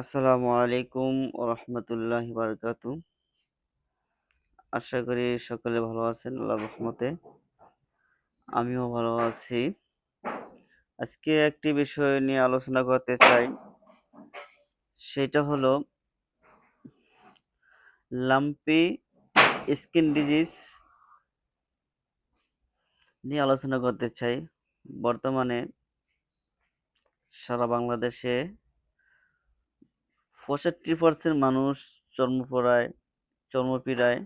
আসসালামু আলাইকুম রহমতুল্লাহ বারকাতু। আশা করি সকলে ভালো আছেন আল্লাহ রহমতে। আমিও ভালো আছি। আজকে একটি বিষয় নিয়ে আলোচনা করতে চাই। সেটা হলো লাম্পি স্কিন ডিজিজ নিয়ে আলোচনা করতে চাই। বর্তমানে সারা বাংলাদেশে পঁয়ষট্টি পার্সেন্ট মানুষ চর্মপড়ায় চর্মপীড়ায়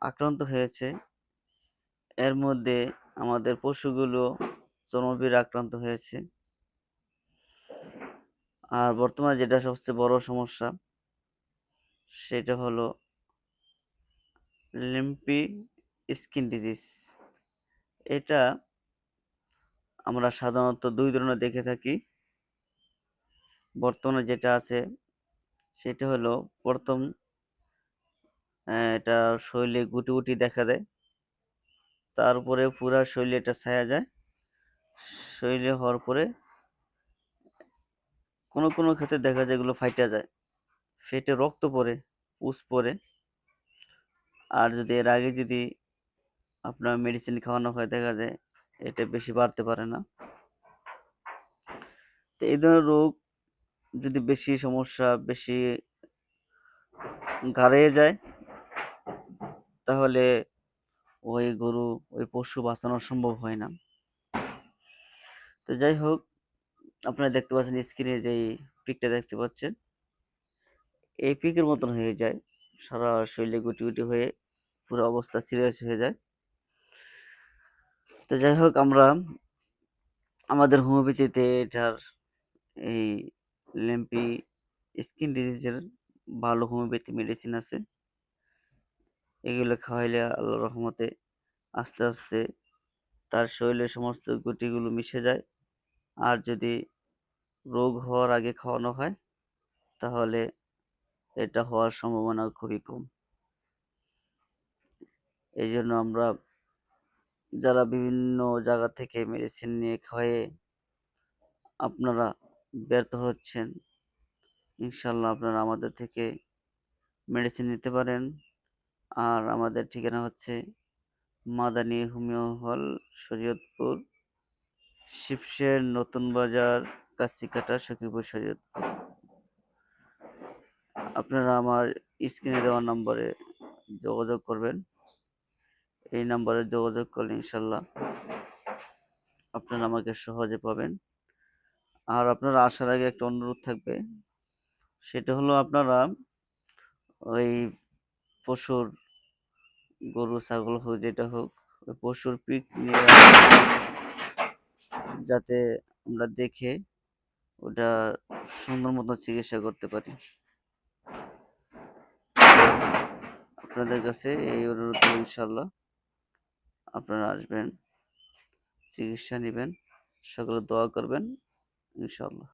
আক্রান্ত হয়েছে। এর মধ্যে আমাদের পশুগুলো চর্মপীড়া আক্রান্ত হয়েছে। আর বর্তমানে যেটা সবচেয়ে বড় সমস্যা, সেটা হলো লিম্পি স্কিন ডিজিজ। এটা আমরা সাধারণত দুই ধরনের দেখে থাকি। বর্তমানে যেটা আছে সেটা হলো প্রথম এটা শরীরে গুটি গুটি দেখা দেয় তারপরে পুরা শরীরে এটা ছায়া যায়। শরীরে হওয়ার পরে কোনো কোনো ক্ষেত্রে দেখা যায় এগুলো ফাইটা যায়। ফেটে রক্ত পড়ে, পুষ পড়ে। আর যদি এর আগে যদি আপনার মেডিসিন খাওয়ানো হয়, দেখা যায় এটা বেশি বাড়তে পারে না। তো এই ধরনের রোগ যদি বেশি সমস্যা বেশি গাড়িয়ে যায়, তাহলে ওই গরু, ওই পশু বাঁচানো সম্ভব হয় না। তো যাই হোক, আপনারা দেখতে পাচ্ছেন স্ক্রিনে যেই পিকটা দেখতে পাচ্ছেন, এই পিকের মতন হয়ে যায়। সারা শরীরে গুটি গুটি হয়ে পুরো অবস্থা সিরিয়াস হয়ে যায়। তো যাই হোক, আমরা আমাদের হোমিওপ্যাথিতে এটার এই ল্যাম্পি স্কিন ডিজিজের ভালো হোমিওপ্যাথি মেডিসিন আছে। এগুলো খাওয়াইলে আল্লাহ রহমতে আস্তে আস্তে তার শরীরের সমস্ত গুটিগুলো মিশে যায়। আর যদি রোগ হওয়ার আগে খাওয়ানো হয়, তাহলে এটা হওয়ার সম্ভাবনা খুবই কম। এই জন্য আমরা যারা বিভিন্ন জায়গা থেকে মেডিসিন নিয়ে খাওয়ে আপনারা ব্যর্থ হচ্ছেন। ইনশাল্লাহ আপনারা আমাদের থেকে মেডিসিন নিতে পারেন। আর আমাদের ঠিকানা হচ্ছে মাদানী হোমিও হল, শরীয়তপুর শিবসের নতুন বাজার কাছিকাটা সখীপুর, শরীয়তপুর। আপনারা আমার স্ক্রিনে দেওয়া নম্বরে যোগাযোগ করবেন। এই নাম্বারে যোগাযোগ করলে ইনশাল্লাহ আপনারা আমাকে সহজে পাবেন। আর আপনারা আসার আগে একটা অনুরোধ থাকবে। সেটা হলো আপনারা ওই পশুর গরু, ছাগল হোক, যেটা হোক, ওই পশুর পিক নিয়ে যাতে আমরা দেখে ওটা সুন্দর মতো চিকিৎসা করতে পারি। আপনাদের কাছে এই অনুরোধ ইনশাল্লাহ আপনারা আসবেন, চিকিৎসা নেবেন, সকলে দোয়া করবেন। ইনশাল্লাহ